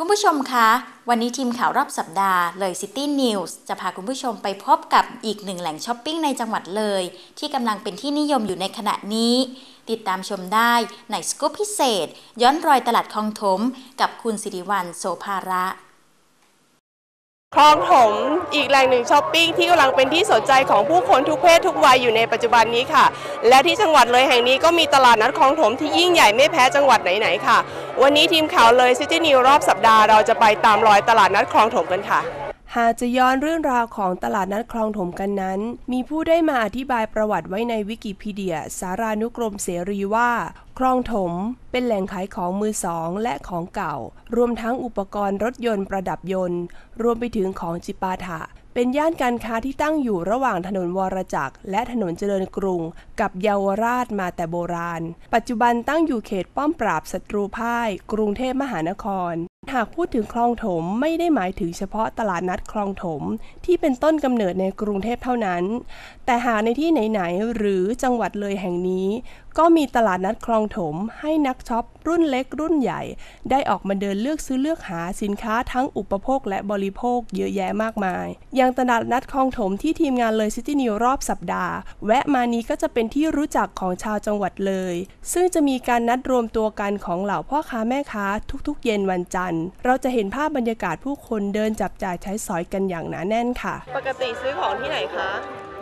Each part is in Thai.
คุณผู้ชมคะ วันนี้ทีมข่าวรอบสัปดาห์เลย City News จะพาคุณผู้ชมไปพบกับอีกหนึ่งแหล่งช้อปปิ้งในจังหวัดเลย ที่กำลังเป็นที่นิยมอยู่ในขณะนี้ ติดตามชมได้ในสกู๊ปพิเศษ ย้อนรอยตลาดคลองถม กับคุณสิริวัลโสภาระ คลองถมอีกแหล่งหนึ่งช้อปปิ้งที่กำลังเป็นที่สนใจของผู้คนทุกเพศทุกวัยอยู่ในปัจจุบันนี้ค่ะ และที่จังหวัดเลยแห่งนี้ก็มีตลาดนัดคลองถมที่ยิ่งใหญ่ไม่แพ้จังหวัดไหนๆค่ะ วันนี้ทีมข่าวเลยซิตี้นิวรอบสัปดาห์เราจะไปตามรอยตลาดนัดคลองถมกันค่ะ หากจะย้อนเรื่องราวของตลาดนัดคลองถมกันนั้น มีผู้ได้มาอธิบายประวัติไว้ในวิกิพีเดีย สารานุกรมเสรีว่า คลองถมเป็นแหล่งขายของมือสองและของเก่า รวมทั้งอุปกรณ์รถยนต์ประดับยนต์ รวมไปถึงของจิปาถะ เป็นย่านการค้าที่ตั้งอยู่ระหว่างถนนวรจักร และถนนเจริญกรุง กับเยาวราชมาแต่โบราณ ปัจจุบันตั้งอยู่เขตป้อมปราบศัตรูพ่าย กรุงเทพมหานคร หากพูดถึงคลองถมไม่ได้หมายถึงเฉพาะตลาดนัดคลองถมที่เป็นต้นกำเนิดในกรุงเทพเท่านั้น แต่หากในที่ไหนๆหรือจังหวัดเลยแห่งนี้ ก็มีตลาดนัดคลองถมให้นักช็อปรุ่นเล็กรุ่นใหญ่ ได้ออกมาเดินเลือกซื้อเลือกหาสินค้าทั้งอุปโภคและบริโภคเยอะแยะมากมาย อย่างตลาดนัดคลองถมที่ทีมงานเลยซิตี้นิวรอบสัปดาห์ แวะมานี้ก็จะเป็นที่รู้จักของชาวจังหวัดเลย ซึ่งจะมีการนัดรวมตัวกันของเหล่าพ่อค้าแม่ค้าทุกๆ เย็นวันจันทร์เราจะเห็นภาพบรรยากาศผู้คนเดินจับจ่ายใช้สอยกันอย่างหนาแน่นค่ะ ปกติซื้อของที่ไหนคะ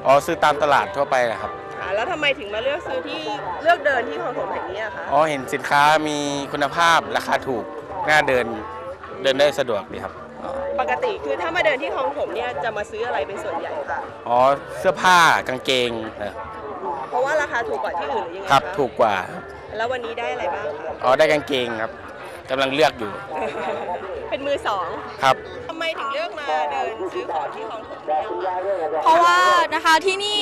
อ๋อซื้อตามตลาดทั่วไปนะครับแล้วทำไมถึงมาเลือกซื้อที่เลือกเดินที่คลองถมแห่งนี้คะอ๋อเห็นสินค้ามีคุณภาพราคาถูกน่าเดินเดินได้สะดวกดีครับปกติคือถ้ามาเดินที่คลองถมเนี่ยจะมาซื้ออะไรเป็นส่วนใหญ่คะอ๋อเสื้อผ้ากางเกงนะเพราะว่าราคาถูกกว่าที่อื่นหรือยังไงครับะถูกกว่าแล้ววันนี้ได้อะไรบ้างคะ อ๋อได้กางเกงครับ กำลังเลือกอยู่เป็นมือสองครับ ทำไมถึงเลือกมาเดินซื้อของที่คลองถมเนี่ยคะเพราะว่านะคะที่นี่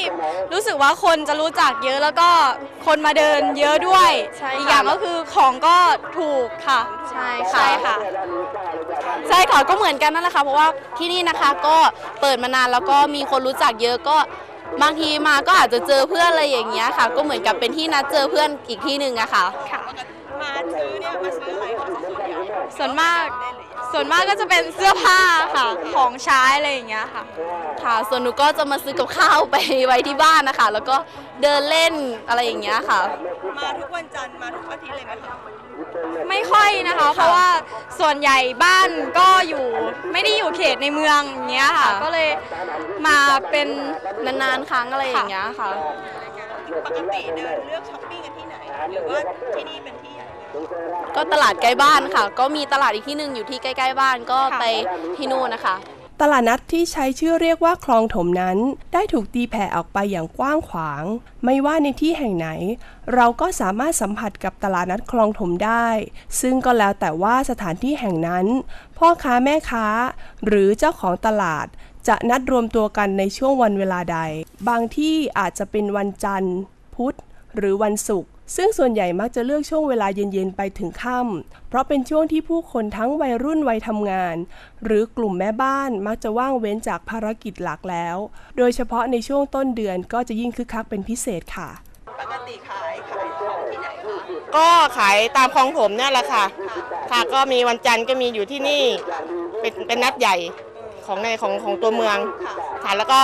รู้สึกว่าคนจะรู้จักเยอะแล้วก็คนมาเดินเยอะด้วยใช่ค่ะอีกอย่างก็คือของก็ถูกค่ะ ใช่ใช่ค่ะ ใช่ค่ะก็เหมือนกันนั่นแหละค่ะเพราะว่าที่นี่นะคะก็เปิดมานานแล้วก็มีคนรู้จักเยอะก็บางทีมาก็อาจจะเจอเพื่อนอะไรอย่างเงี้ยค่ะ ก็เหมือนกับเป็นที่นัดเจอเพื่อนอีกที่หนึ่งอะค่ะ มาซื้อเนี่ยมาซื้ออะไรคะส่วนใหญ่ส่วนมากส่วนมากก็จะเป็นเสื้อผ้าค่ะ ของใช้อะไรอย่างเงี้ยค่ะ ค่ะ ส่วนหนูก็จะมาซื้อกับข้าวไปไว้ที่บ้านนะคะ แล้วก็เดินเล่นอะไรอย่างเงี้ยค่ะ มาทุกวันจันทร์มาทุกอาทิตย์เลยไหมคะไม่ค่อยนะคะ เพราะว่าส่วนใหญ่บ้านก็อยู่ไม่ได้อยู่เขตในเมืองอย่างเงี้ยค่ะ ก็เลยมาเป็นนานๆครั้งอะไรอย่างเงี้ยค่ะ ปกติเดินเลือกช้อปปิ้งกันที่ไหน หรือว่าที่นี่เป็นที่ใหญ่เลยก็ตลาดใกล้บ้านค่ะ ก็มีตลาดอีกที่หนึ่งอยู่ที่ใกล้ ๆ บ้านก็ไปที่นู่นนะคะ ตลาดนัดที่ใช้ชื่อเรียกว่าคลองถมนั้น ได้ถูกตีแผ่ออกไปอย่างกว้างขวาง ไม่ว่าในที่แห่งไหน เราก็สามารถสัมผัสกับตลาดนัดคลองถมได้ ซึ่งก็แล้วแต่ว่าสถานที่แห่งนั้น พ่อค้าแม่ค้า หรือเจ้าของตลาดจะนัดรวมตัวกันในช่วงวันเวลาใด บางที่อาจจะเป็นวันจันทร์ พุธ หรือวันศุกร์ ซึ่งส่วนใหญ่มักจะเลือกช่วงเวลาเย็นๆไปถึงค่ำเพราะเป็นช่วงที่ผู้คนทั้งวัยรุ่นวัยทำงาน หรือกลุ่มแม่บ้านมักจะว่างเว้นจากภารกิจหลักแล้ว โดยเฉพาะในช่วงต้นเดือนก็จะยิ่งคึกคักเป็นพิเศษค่ะ ปกติขายขายของที่ไหนคะก็ขายตามคลองผมเนี่ยแหละค่ะ ค่ะก็มีวันจันทร์ก็มีอยู่ที่นี่ เป็นเป็นนัดใหญ่ของในของของตัวเมืองค่ะแล้วก็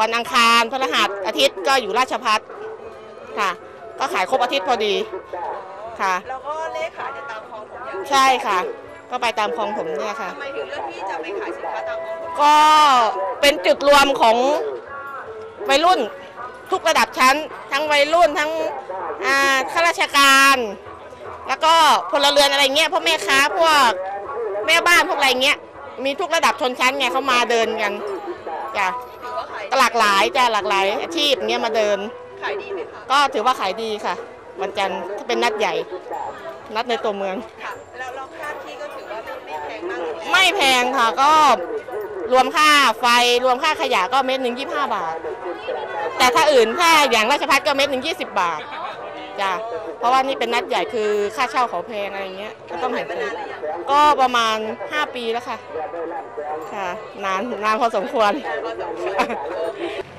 วันอังคารพฤหัสอาทิตย์ก็อยู่ราชพัฒค่ะ ก็ขายครบอาทิตย์พอดีค่ะ แล้วก็เลขขายตามคลองถมอย่างใช่ค่ะ ก็ไปตามคลองผมเนี่ยค่ะ ทำไมถึงเลือกที่จะไปขายสินค้าตามคลองถมก็เป็นจุดรวมของวัยรุ่นทุกระดับชั้น ทั้งวัยรุ่นทั้งอ่าข้าราชการ แล้วก็พลเรือนอะไรเงี้ยพวกแม่ค้าพวกแม่บ้านพวกอะไรเงี้ย มีทุกระดับชนชั้นไงเขามาเดินกันจ้ะถือว่าขายก็หลากหลายจ้ะหลากหลายอาชีพเงี้ยมาเดินขายดีไหมคะก็ถือว่าขายดีค่ะ วันจันทร์ถ้าเป็นนัดใหญ่ นัดในตัวเมือง ค่ะแล้วเราค่าที่ก็ถือว่าไม่ไม่แพงมากเลยไม่แพงค่ะก็รวมค่าไฟรวมค่าขยะก็เม็ดหนึ่งยี่ห้าบาท แต่ถ้าอื่นถ้าอย่างราชพัฒก็เม็ดหนึ่งยี่สิบบาทจ้ะเพราะว่านี่เป็นนัดใหญ่คือค่าเช่าเขาแพงอะไรเงี้ยก็ต้องเห็นซื้อก็ประมาณ 5 ปีแล้วค่ะ ค่ะ นานนานพอสมควร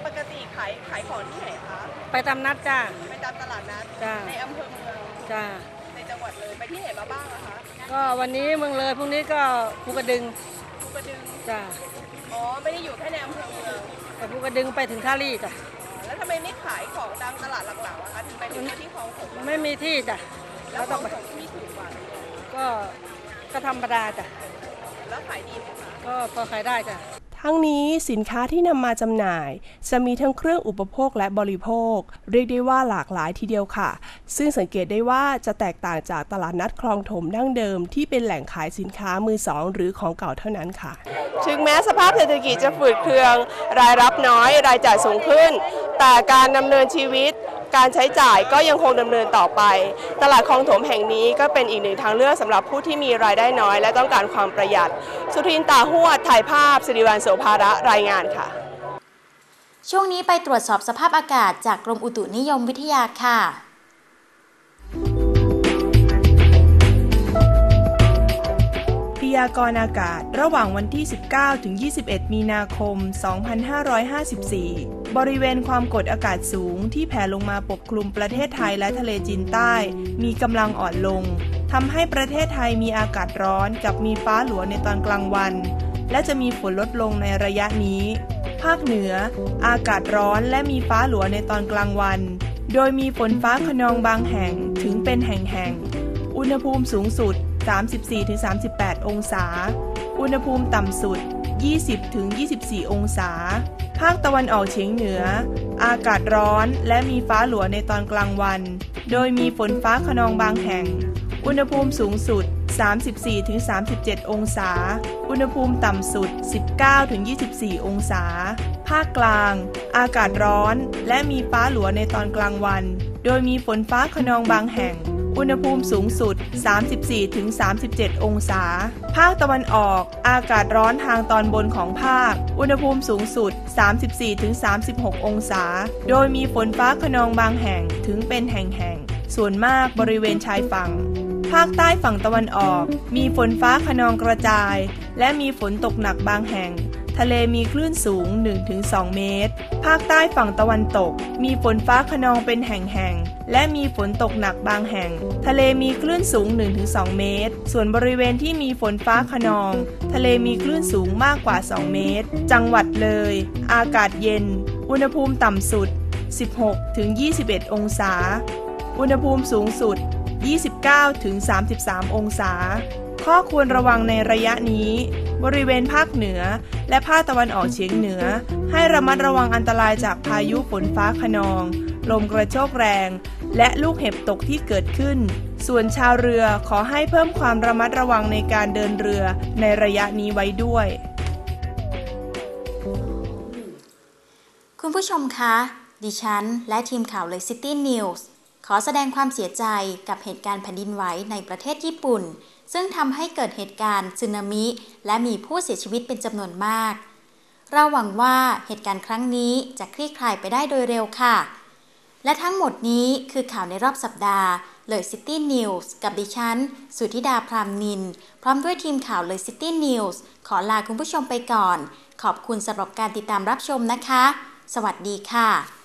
ปกติขายขายของที่ไหนคะ ไปตามนัดจ้า ไปตามตลาดนัดจ้าในอำเภอเมืองจ้า ในจังหวัดเลยไปที่ไหนมาบ้างอะคะก็วันนี้เมืองเลยพรุ่งนี้ก็ภูกระดึงภูกระดึงจ้ะอ๋อไม่ได้อยู่แค่ในอำเภอเมืองแต่ภูกระดึงไปถึงท่าลี่จ้ะแล้วทำไมไม่ขายของตามตลาดหลักๆอะคะถึงไปถึงที่คลองถมอะไม่มีที่จ้ะแล้วเราคลต้อองงไปถมที่ถูกกว่าก็ก็ธรรมดาจ้ะแล้วขายดีไหมคะก็พอขายได้จ้ะ ทั้งนี้สินค้าที่นำมาจำหน่าย จะมีทั้งเครื่องอุปโภคและบริโภค เรียกได้ว่าหลากหลายทีเดียวค่ะ ซึ่งสังเกตได้ว่าจะแตกต่างจากตลาดนัดคลองถมดั้งเดิม ที่เป็นแหล่งขายสินค้ามือสองหรือของเก่าเท่านั้นค่ะ ถึงแม้สภาพเศรษฐกิจจะฝืดเคือง รายรับน้อยรายจ่ายสูงขึ้น แต่การดำเนินชีวิต การใช้จ่ายก็ยังคงดำเนินต่อไป ตลาดคลองถมแห่งนี้ก็เป็นอีกหนึ่งทางเลือกสำหรับผู้ที่มีรายได้น้อย และต้องการความประหยัด สุทินตาหวดถ่ายภาพสิริวัลโสภาระรายงานค่ะ ช่วงนี้ไปตรวจสอบสภาพอากาศจากกรมอุตุนิยมวิทยาค่ะ ยากรณ์อากาศ ระหว่างวันที่ 19 ถึง 21 มีนาคม 2554 บริเวณความกดอากาศสูงที่แผ่ลงมาปกคลุมประเทศไทยและทะเลจีนใต้ มีกำลังอ่อนลง ทำให้ประเทศไทยมีอากาศร้อนกับมีฟ้าหลัวในตอนกลางวัน และจะมีฝนลดลงในระยะนี้ ภาคเหนือ อากาศร้อนและมีฟ้าหลัวในตอนกลางวัน โดยมีฝนฟ้าขนองบางแห่งถึงเป็นแห่งๆ อุณหภูมิสูงสุด 34-38 องศา อุณหภูมิต่ำสุด 20-24 องศา ภาคตะวันออกเฉียงเหนือ อากาศร้อนและมีฟ้าหลัวในตอนกลางวัน โดยมีฝนฟ้าขนองบางแห่ง อุณหภูมิสูงสุด 34-37 องศา อุณหภูมิต่ำสุด 19-24 องศา ภาคกลาง อากาศร้อน และมีฟ้าหลัวในตอนกลางวัน โดยมีฝนฟ้าขนองบางแห่ง อุณหภูมิสูงสุด 34-37 องศา ภาคตะวันออก อากาศร้อนทางตอนบนของภาค อุณหภูมิสูงสุด 34-36 องศา โดยมีฝนฟ้าขนองบางแห่งถึงเป็นแห่งๆ ส่วนมากบริเวณชายฝั่ง ภาคใต้ฝั่งตะวันออก มีฝนฟ้าขนองกระจาย และมีฝนตกหนักบางแห่ง ทะเลมีคลื่นสูง 1-2 เมตร ภาคใต้ฝั่งตะวันตก มีฝนฟ้าขนองเป็นแห่งๆ และมีฝนตกหนักบางแห่ง ทะเลมีคลื่นสูง 1-2 เมตร ส่วนบริเวณที่มีฝนฟ้าขนอง ทะเลมีคลื่นสูงมากกว่า 2 เมตร จังหวัดเลย อากาศเย็น อุณหภูมิต่ำสุด 16-21 องศา อุณหภูมิสูงสุด 29-33 องศา ข้อควรระวังในระยะนี้ บริเวณภาคเหนือ และภาคตะวันออกเฉียงเหนือ ให้ระมัดระวังอันตรายจากพายุฝนฟ้าขนอง ลมกระโชกแรง และลูกเห็บตกที่เกิดขึ้น ส่วนชาวเรือขอให้เพิ่มความระมัดระวังในการเดินเรือในระยะนี้ไว้ด้วย คุณผู้ชมคะ ดิฉัน และทีมข่าวเลย City News ขอแสดงความเสียใจกับเหตุการณ์แผ่นดินไหวในประเทศญี่ปุ่น ซึ่งทำให้เกิดเหตุการณ์สึนามิ และมีผู้เสียชีวิตเป็นจำนวนมาก เราหวังว่าเหตุการณ์ครั้งนี้จะคลี่คลายไปได้โดยเร็วค่ะ และทั้งหมดนี้คือข่าวในรอบสัปดาห์เลย City News กับดิฉัน สุธิดาพรามนิน พร้อมด้วยทีมข่าวเลย City News ขอลาคุณผู้ชมไปก่อน ขอบคุณสำหรับการติดตามรับชมนะคะ สวัสดีค่ะ